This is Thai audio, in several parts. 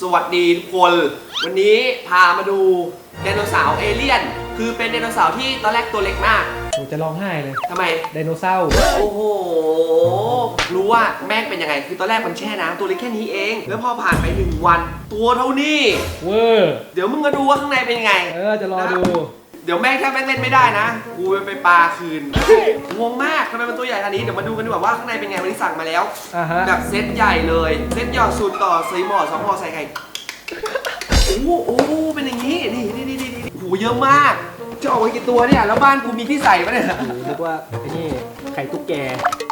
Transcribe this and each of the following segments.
สวัสดีทุกคน วันนี้พามาดูไดโนเสาร์เอเลี่ยน คือเป็นไดโนเสาร์ที่ตอนแรกตัวเล็กมากผมจะร้องไห้เลยทำไม ไดโนเสาร์โอ้โห รู้ว่าแม่งเป็นยังไง คือตอนแรกมันแช่น้ำตัวเล็กแค่นี้เอง แล้วพอผ่านไปหนึ่งวัน ตัวเท่านี้ เวอร์เดี๋ยวมึงมาดูว่าข้างในเป็นยังไง เออจะรอดู เดี๋ยวแม่งถ้าแม่งเล่นไม่ได้นะ กูไปปลาคืน งงมากทำไมมันตัวใหญ่ขนาดนี้ เดี๋ยวมาดูกันดีกว่าว่าข้างในเป็นไงวันนี้สั่งมาแล้ว อ่าฮะ แบบเซตใหญ่เลย เซตหยอดสูตรต่อซีหมอสองหมอใส่ไข่ โอ้โหโอ้โหเป็นอย่างนี้ นี่นี่นี่นี่โอ้โหเยอะมาก จะออกมากี่ตัวเนี่ย แล้วบ้านกูมีที่ใส่ปะเนี่ยโอ้โหนึกว่าไอ้นี่ไข่ตุ๊กแก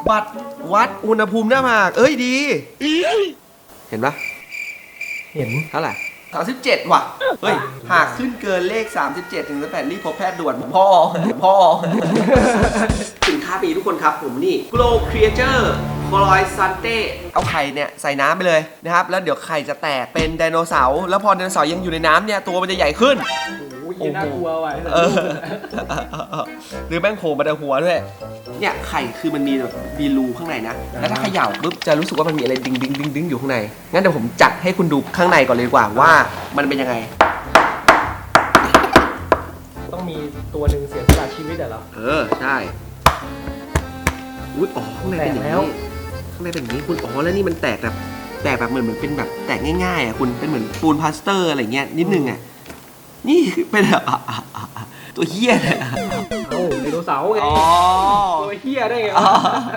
บัตรวัดอุณหภูมิหน้าผาก เอ้ยดี เห็นปะเห็นเท่าไหร่ 37 ว่ะ เฮ้ย หากขึ้นเกินเลข 37 ถึง38รีบพบแพทย์ด่วนพ่อ พ่อ สินค้าปีทุกคนครับผมนี่ Glow Creature c o l o i s a n t e เอาไข่เนี่ยใส่น้ำไปเลยนะครับ แล้วเดี๋ยวไข่จะแตกเป็นไดโนเสาร์แล้วพอไดโนเสาร์ยังอยู่ในน้ำเนี่ยตัวมันจะใหญ่ขึ้น โอ้ยน่ากลัวว่ะเออหรือแม่งโผล่มาแต่หัวด้วย เนี่ยไข่คือมันมีแบบมีรูข้างในนะ แล้วถ้าเขย่าปุ๊บจะรู้สึกว่ามันมีอะไรดึงดึงดึงดึงอยู่ข้างใน งั้นเดี๋ยวผมจัดให้คุณดูข้างในก่อนเลยดีกว่าว่ามันเป็นยังไง ต้องมีตัวหนึ่งเสียสละชีวิตเหรอ เออใช่ อุ้ยอ๋อข้างในเป็นอย่างแตกแล้นี้ว ข้างในเป็นอย่างนี้คุณอ๋อแล้วนี่มันแตกแบบแตกแบบเหมือนเหมือนเป็นแบบแตกง่ายๆอะคุณเป็นเหมือนปูนพลาสเตอร์อะไรเงี้ยนิดนึงอะ นี่เป็นแบบอะอะอะอะตัวเฮี้ยเลยอะเอ้าไดโนเสาร์ไงอ๋อ ตัวเฮียได้ไงอ๋วะ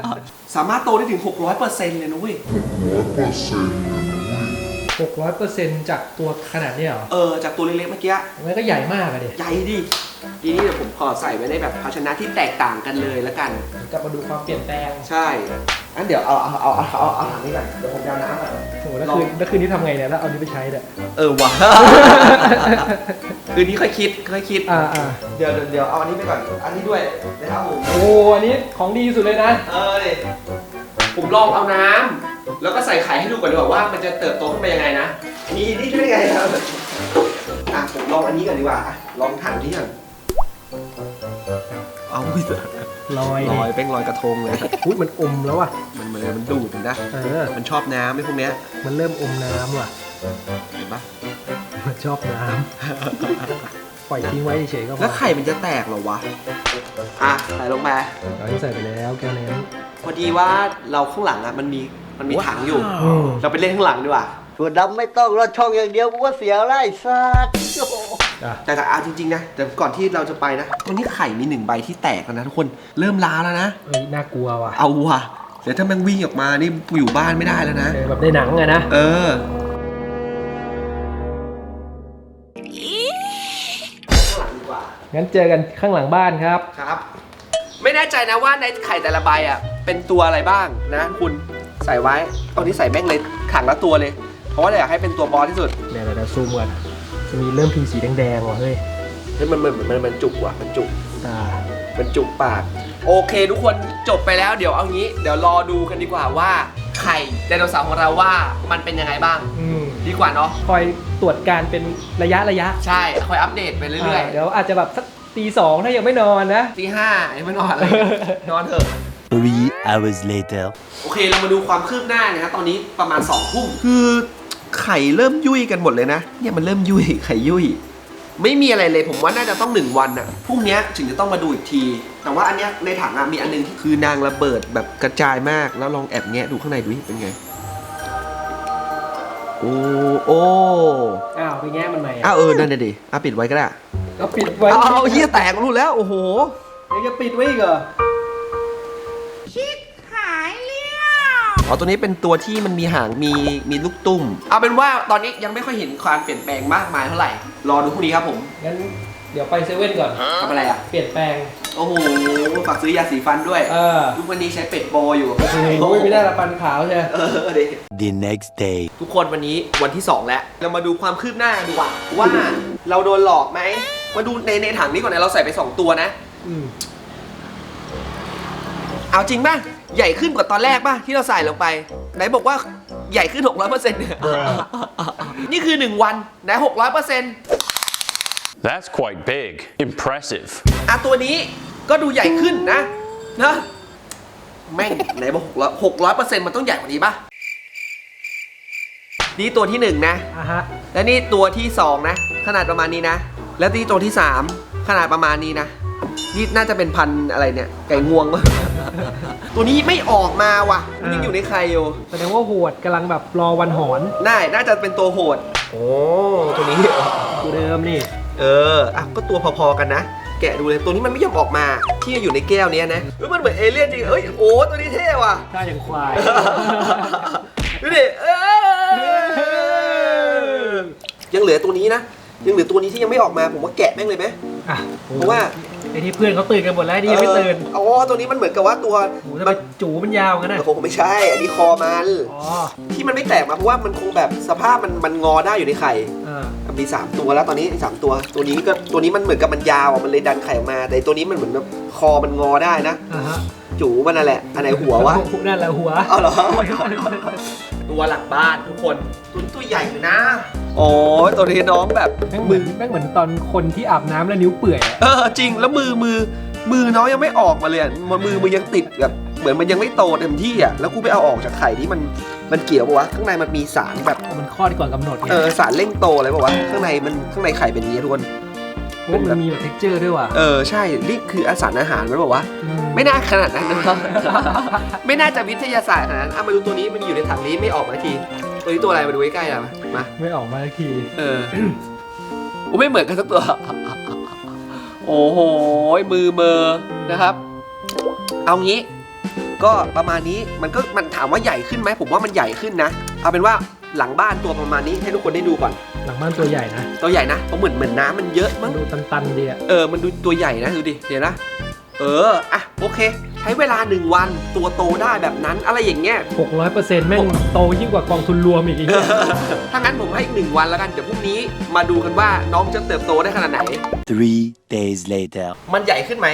อสามารถโตได้ถึง 600%เลยนะเว้ย หกร้อยเปอร์เซ็นต์จากตัวขนาดเนี้ยเหรอเออ จากตัวเล็กๆเมื่อกี้ มันก็ใหญ่มากอะดิใหญ่ดิ ทีนี้เดี๋ยวผมขอใส่ไว้ในแบบภาชนะที่แตกต่างกันเลยแล้วกัน กลับมาดูความเปลี่ยนแปลงใช่งั้นเดี๋ยวเอาเอาเอาเอาเอาเอาถังนี้ก่อนเดี๋ยวผมจะเอาน้ำก่อน โอ้โหแล้วคืนแล้วคืนนี้ทำไงเนี่ย แล้วเอานี้ไปใช้เนี่ย เออว่ะ คืนนี้ค่อยคิดค่อยคิด อ่าอ่าเดี๋ยวเดี๋ยวเดี๋ยวเอาอันนี้ไปก่อน อันนี้ด้วยนะครับผม โอ้อันนี้ของดีสุดเลยนะ เออดิผมลองเอาน้ำแล้วก็ใส่ไข่ให้ดูก่อนดีกว่าว่ามันจะเติบโตขึ้นไปยังไงนะ มีนี่ด้วยไงครับ อะผมลองอันนี้ก่อนดีกว่าอะลองถังนี้ก่อนเอาอุ้ยลอยลดิอยเป็นรอยกระทงเลย อุ้ยมันอมแล้วอะ มันมันมันดูดเห็นนะเออ มันชอบน้ำไอ้พวกเนี้ยมันเริ่มอมน้ำว่ะ เห็นปะ มันชอบน้ำปล่อยทิ้งไว้เฉยๆก็พอแล้วไข่มันจะแตกเหรอวะ อะใส่ลงมาเราที่ใส่ไปแล้วแก้วน้พอดีว่าเราข้างหลังอะมันมีมันมีถังอยู่ำอืมเราไปเล่นข้างหลังดีกว่า ถั่วดำไม่ต้องรอดช่องอย่างเดียวกูว่าเสียไล่สัตว์อะแต่แต่เอาจริงๆนะแต่ก่อนที่เราจะไปนะตรงนี้ไข่มีหนึ่งใบที่แตกแล้วนะทุกคนเริ่มล้าแล้วนะ เอ้ยน่ากลัวว่ะเอาว่ะเดี๋ยวถ้ามันวิ่งออกมานี่อยู่บ้านไม่ได้แล้วนะ เออแบบในหนังอะนะ เออ งดีกว่างั้นเจอกันข้างหลังบ้านครับ ครับ ไม่แน่ใจนะว่าในไข่แต่ละใบอะ เป็นตัวอะไรบ้างนะ คุณใส่ไว้ ตอนนี้ใส่แม่งเลยขังละตัวเลย เพราะว่าเราอยากให้เป็นตัวบอสที่สุดเดี๋ยวเราซูมก่อนจะมีเริ่มพีสีแดงๆว่ะเฮ้ยเฮ้ยมันมันมันมันจุกว่ะมันจุกอ่ามันจุกปาก โอเคทุกคนจบไปแล้วเดี๋ยวเอางี้ เดี๋ยวรอดูกันดีกว่าว่า ไข่ไดโนเสาร์ของเราว่ามันเป็นยังไงบ้าง อืมดีกว่าเนาะคอยตรวจการเป็นระยะระยะใช่คอยอัปเดตไปเรื่อยาเดี๋ยวอาจจะแบบสักตีสองถ้ายังไม่นอนนะ ๆตีห้ายังไม่นอนเลย นอนเถอะ Three hours later. โอเค เรามาดูความคืบหน้านะครับตอนนี้ประมาณ2องทุ่มคือไข่เริ่มยุ่ยกันหมดเลยนะ เนี่ยมันเริ่มยุ่ยไข่ยุ่ย ไม่มีอะไรเลยผมว่าน่าจะต้องหนึ่งวันอะพรุ่งเนี้ยถึงจะต้องมาดูอีกที แต่ว่าอันเนี้ยในถังอะมีอันหนึงที่คือนางระเบิดแบบกระจายมากแล้วลองแอบแงะดูข้างในดูดิเป็นไงโอ้โอ้อ้าวไปแง่มันใหม่อ้าวเออนั่นน่ะดิอะปิดไว้ก็ได้ก็ปิดไว้เอาเอาเฮียแตกรู้แล้วโอ้โหยังจะปิดไว้อีกเหรออ๋อตัวนี้เป็นตัวที่มันมีหางมีมีลูกตุ้มเอาเป็นว่าตอนนี้ยังไม่ค่อยเห็นความเปลี่ยนแปลงมากมายเท่าไหร่ รอดูพรุ่งนี้ครับผมงั้นเดี๋ยวไปเซเว่นก่อน ทำอะไรอะ เปลี่ยนแปลง โอ้โหฝากซื้อยาสีฟันด้วยเออทุกวันนี้ใช้เป็ดโบอยู่โอ้ยไม่ได้ละปันขาวใช่ไหมเออเด็ The next day. ทุกคนวันนี้วันที่ 2 แล้ว เรามาดูความคืบหน้ากันดีกว่า ว่าเราโดนหลอกไหม มาดูในในถังนี้ก่อนนะเราใส่ไป 2 ตัวนะ อืมเอาจริงป่ะ ใหญ่ขึ้นกว่าตอนแรกป่ะ ที่เราใส่ลงไป ไหนบอกว่า ใหญ่ขึ้น 600%เนี่ยนี่คือ 1 วันไหน600% That's quite big. Impressive. อะตัวนี้ก็ดูใหญ่ขึ้นนะนะแม่งไหนบอกหกร้อยหกร้อยเปอร์เซ็นต์มันต้องใหญ่กว่านี้ป่ะนี่ตัวที่หนึ่งนะ อะฮะ และนี่ตัวที่สองนะ ขนาดประมาณนี้นะ แล้วนี่ตัวที่สามขนาดประมาณนี้นะ นี่น่าจะเป็นพันธุ์อะไรเนี่ย ไก่งวงมั้ง ตัวนี้ไม่ออกมาว่ะมันยังอยู่ในไข่อยู่แสดงว่าโหดกำลังแบบรอวันหอนน่าน่าจะเป็นตัวโหด โอ้ตัวนี้ตัวเดิมนี่ เอออะก็ตัวพอๆกันนะ แกะดูเลย ตัวนี้มันไม่ยอมออกมา ที่อยู่ในแก้วเนี้ยนะเฮ้ยมันเหมือนเอเลี่ยนจริงเอ้ยโอ้ตัวนี้เท่ว่ะถ้าอย่างควาย ดูดิเออยังเหลือตัวนี้นะ ยังเหลือตัวนี้ที่ยังไม่ออกมา ผมว่าแกะแม่งเลยไหมอะเพราะว่าไอ้ ที่เพื่อนเขาตื่นกันหมดแล้วไอ้นี่ยังไม่ตื่นเอออ๋อ ตัวนี้มันเหมือนกับว่าตัวโอ้โหทำไมจูมันยาวกันนะโอ้โหไม่ใช่ อันนี้คอมัน อ๋อที่มันไม่แตกมาเพราะว่ามันคงแบบสภาพมันมันงอได้อยู่ในไข่อ่ามี 3 ตัวแล้วตอนนี้สามตัว ตัวนี้ก็ตัวนี้มันเหมือนกับมันยาวอะมันเลยดันไข่ออกมา แต่ตัวนี้มันเหมือนแบบคอมันงอได้นะ อ่าฮะจูมันนั่นแหละ อันไหนหัววะนั่นแหละหัว เอาเหรอ ตัวหลังบ้านทุกคนตัวนี้ตัวใหญ่อยู่นะ โอ้ยตัวนี้น้องแบบแม่งเหมือนแม่งเหมือนตอนคนที่อาบน้ำแล้วนิ้วเปื่อยอะเออจริงแล้วมือมือมือน้องยังไม่ออกมาเลยอะมือมือมันยังติดแบบเหมือนมันยังไม่โตเต็มที่อะแล้วกูไปเอาออกจากไข่ที่มันมันเกี่ยวปะวะข้างในมันมีสารแบบมันคลอดก่อนกำหนดไงเออสารเร่งโตอะไรปะวะข้างในมันข้างในไข่เป็นอย่างนี้ทุกคนโอ้มันมีแบบเท็กเจอร์ด้วยว่ะเออใช่นี่คืออาสารอาหารมันบอกว่า อืไม่น่าขนาดนั้นนะครับไม่น่าจะวิทยาศาสตร์ขนาดนั้นอะมาดูตัวนี้มันอยู่ในถังนี้ไม่ออกมาที ตัวนี้ตัวอะไรมาดูใกล้ๆนะมา ไม่ออกมาสักทีเออโอ้ไม่เหมือนกันสักตัว โอ้โห มือเมอนะครับ เอางี้ ก็ประมาณนี้ มันก็มันถามว่าใหญ่ขึ้นไหม ผมว่ามันใหญ่ขึ้นนะ เอาเป็นว่าหลังบ้านตัวประมาณนี้ให้ทุกคนได้ดูก่อน หลังบ้านตัวใหญ่นะ ตัวใหญ่นะเพราะเหมือนเหมือนน้ำมันเยอะมัมั้นงดูตันๆดีอะเออ มันดูตัวใหญ่นะดูดิ เดี๋ยวนะ เออ อะ โอเคใช้เวลาหนึ่งวันตัวโตได้แบบนั้นอะไรอย่างเงี้ยหกร้อยเปอร์เซ็นต์แม่งโตยิ่งกว่ากองทุนรวมอีกไอ้เหี้ยถ้างั้นผมให้อีกหนึ่งวันแล้วกัน เดี๋ยวพรุ่งนี้มาดูกันว่าน้องจะเติบโตได้ขนาดไหน Three days later. มันใหญ่ขึ้นไหม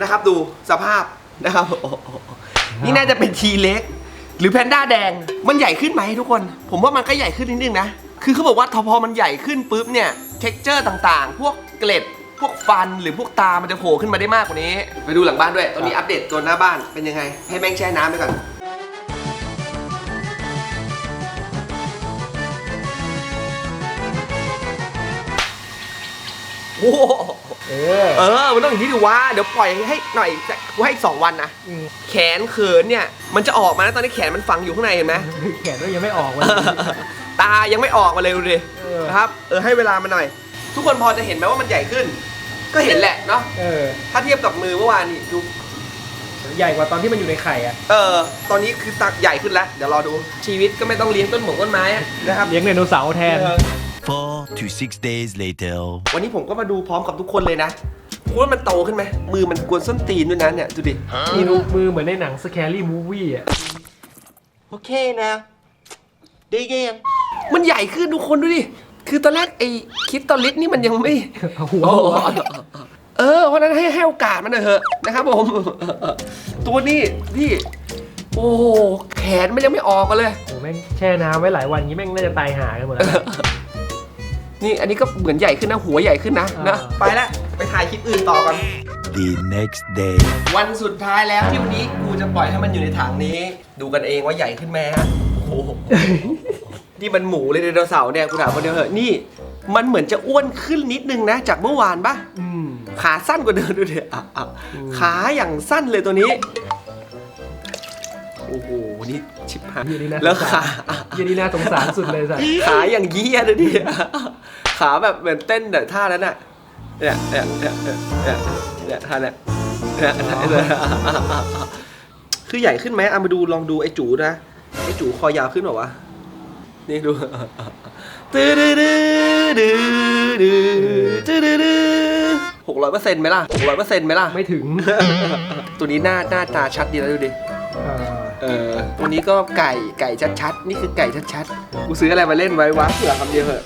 นะครับ ดูสภาพนะครับโอ้โหนี่น่าจะเป็นทีเล็ก หรือแพนด้าแดงมันใหญ่ขึ้นไหมทุกคน ผมว่ามันก็ใหญ่ขึ้นนิดนึงนะ คือเขาบอกว่าพอมันใหญ่ขึ้นปุ๊บเนี่ยเท็กเจอร์ต่างๆ พวกเกล็ด พวกฟันหรือพวกตามันจะโผล่ขึ้นมาได้มากกว่านี้ ไปดูหลังบ้านด้วย ตอนนี้อัปเดตตัวหน้าบ้านเป็นยังไง ให้แม่งแช่น้ำไปก่อน โอ้โหเออ เออ มันต้องอย่างนี้ดิวะเดี๋ยวปล่อยให้หน่อยกูให้อีกสองวันนะ อืม แขนเขินเนี่ย มันจะออกมานะตอนนี้แขนมันฝังอยู่ข้างในเห็นไหม แขนก็ยังไม่ออกวันตายังไม่ออกมาเลยดูดิเออ นะครับ เออให้เวลามันหน่อย ทุกคนพอจะเห็นไหมว่ามันใหญ่ขึ้น ก็เห็นแหละเนาะเออถ้าเทียบกับมือเมื่อวานนี่ดูใหญ่กว่าตอนที่มันอยู่ในไข่อะเออ ตอนนี้คือตักใหญ่ขึ้นแล้ว เดี๋ยวรอดูชีวิตก็ไม่ต้องเลี้ยงต้นหมงต้นไม้อะนะครับเลี้ยงไดโนเสาร์แทนเออ Four to six days later. วันนี้ผมก็มาดูพร้อมกับทุกคนเลยนะคุณว่ามันโตขึ้นไหมมือมันกวนส้นตีนด้วยนะเนี่ยดูดินี่ดูมือเหมือนในหนัง Scary Movie อะ Okay now. Dig in. มันใหญ่ขึ้นทุกคนดูดิ คือตอนแรกไอ้คิดตอนลิสนี่มันยังไม่ หัวหัวเออ เพราะฉะนั้นให้ให้โอกาสมันหน่อยเถอะนะครับผม ตัวนี้พี่ โอ้โหแขนมันยังไม่ออกมาเลย โอ้แม่งแช่น้ำไว้หลายวันงี้แม่งน่าจะตายหากันหมดแล้ว นี่อันนี้ก็เหมือนใหญ่ขึ้นนะ หัวใหญ่ขึ้นนะอ่านนะ ไปแล้วไปถ่ายคลิปอื่นต่อกัน The next day. วันสุดท้ายแล้วที่วันนี้กูจะปล่อยให้มันอยู่ในถังนี้ ดูกันเองว่าใหญ่ขึ้นไหมฮะโอ้โห นี่มันหมูเลยไดโนเสาร์เนี่ยกูถามคนเดียวเหอะนี่มันเหมือนจะอ้วนขึ้นนิดนึงนะ จากเมื่อวานปะอืมขาสั้นกว่าเดิมดูดิอะอะขาอย่างสั้นเลยตัวนี้ โอ้โห นี่ชิบหายเหี้ยนี่น่าแล้วสงขาสารเหี้ยนี่น่าสงสารสุดเลยสัสขาอย่างเยี่ยเลยดิขาแบบเหมือนเต้นแบบท่านั้นอะเนี่ยเนี่ยเนี่ยเนี่ยเนี่ยท่าเนี่ยเนี่ยเนี่ยคือใหญ่ขึ้นไหมเอามาดูลองดูไอ้จูนะไอ้จูคอยาวขึ้นหรอวะ นี่ดูตื้อดื้อดื้อดื้อดื้อตื้อดื้อดื้อหกร้อยเปอร์เซ็นต์ไหมล่ะหกร้อยเปอร์เซ็นต์ไหมล่ะ ไม่ถึงตัวนี้หน้าหน้าตาชัดดีแล้วดูดิอ่าเออตัวนี้ก็ไก่ไก่ชัดๆ นี่คือไก่ชัดๆ กูซื้ออะไรมาเล่นไว้วะเผื่อคำเดียวเหอะ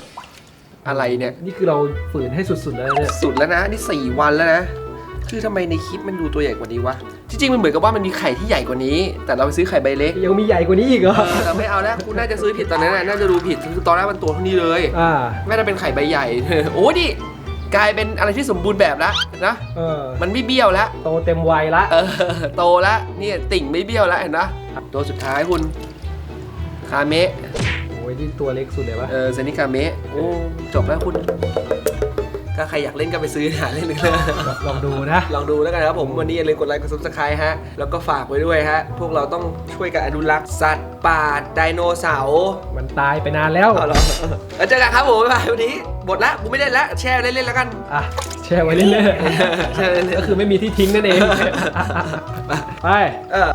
อะไรเนี่ย นี่คือเราฝืนให้สุดๆแล้วเนี่ย สุดแล้วนะ นี่สี่วันแล้วนะ คือทำไมในคลิปมันดูตัวใหญ่กว่านี้วะ จริงๆมันเหมือนกับว่ามันมีไข่ที่ใหญ่กว่านี้ แต่เราไปซื้อไข่ใบเล็กยังมีใหญ่กว่านี้อีกเหรอ เออแต่ไม่เอาแล้วกูน่าจะซื้อผิดตอนนั้นน่ะน่าจะดูผิดคือตอนแรกมันตัวเท่านี้เลย อ่า ไม่ได้เป็นไข่ใบใหญ่ โอ้ดิกลายเป็นอะไรที่สมบูรณ์แบบแล้วนะ เออ มันไม่เบี้ยวแล้ว โตเต็มวัยละ เออ โตแล้วนี่ติ่งไม่เบี้ยวแล้วเห็นนะตัวสุดท้ายคุณคาเมะโอ้ไว้ที่ตัวเล็กสุดเลยปะเออเซนิกาเมะโอ้จบแล้วคุณ ถ้าใครอยากเล่นก็ไปซื้อหาเล่นเลยนะลองดูนะ ลองดูแล้วกันครับผมวันนี้อย่าลืมกดไลค์กดซับสไครต์ฮะ แล้วก็ฝากไว้ด้วยฮะ พวกเราต้องช่วยกันอนุรักษ์สัตว์ป่าไดโนเสาร์มันตายไปนานแล้วเอาเหรอแล้วเจอกันครับผมบ๊ายบายวันนี้หมดละกูไม่เล่นละแช่เล่นๆแล้วกันอะแช่ไว้เรื่อยแช่เล่นๆก็คือไม่มีที่ทิ้งนั่นเองไปๆเออ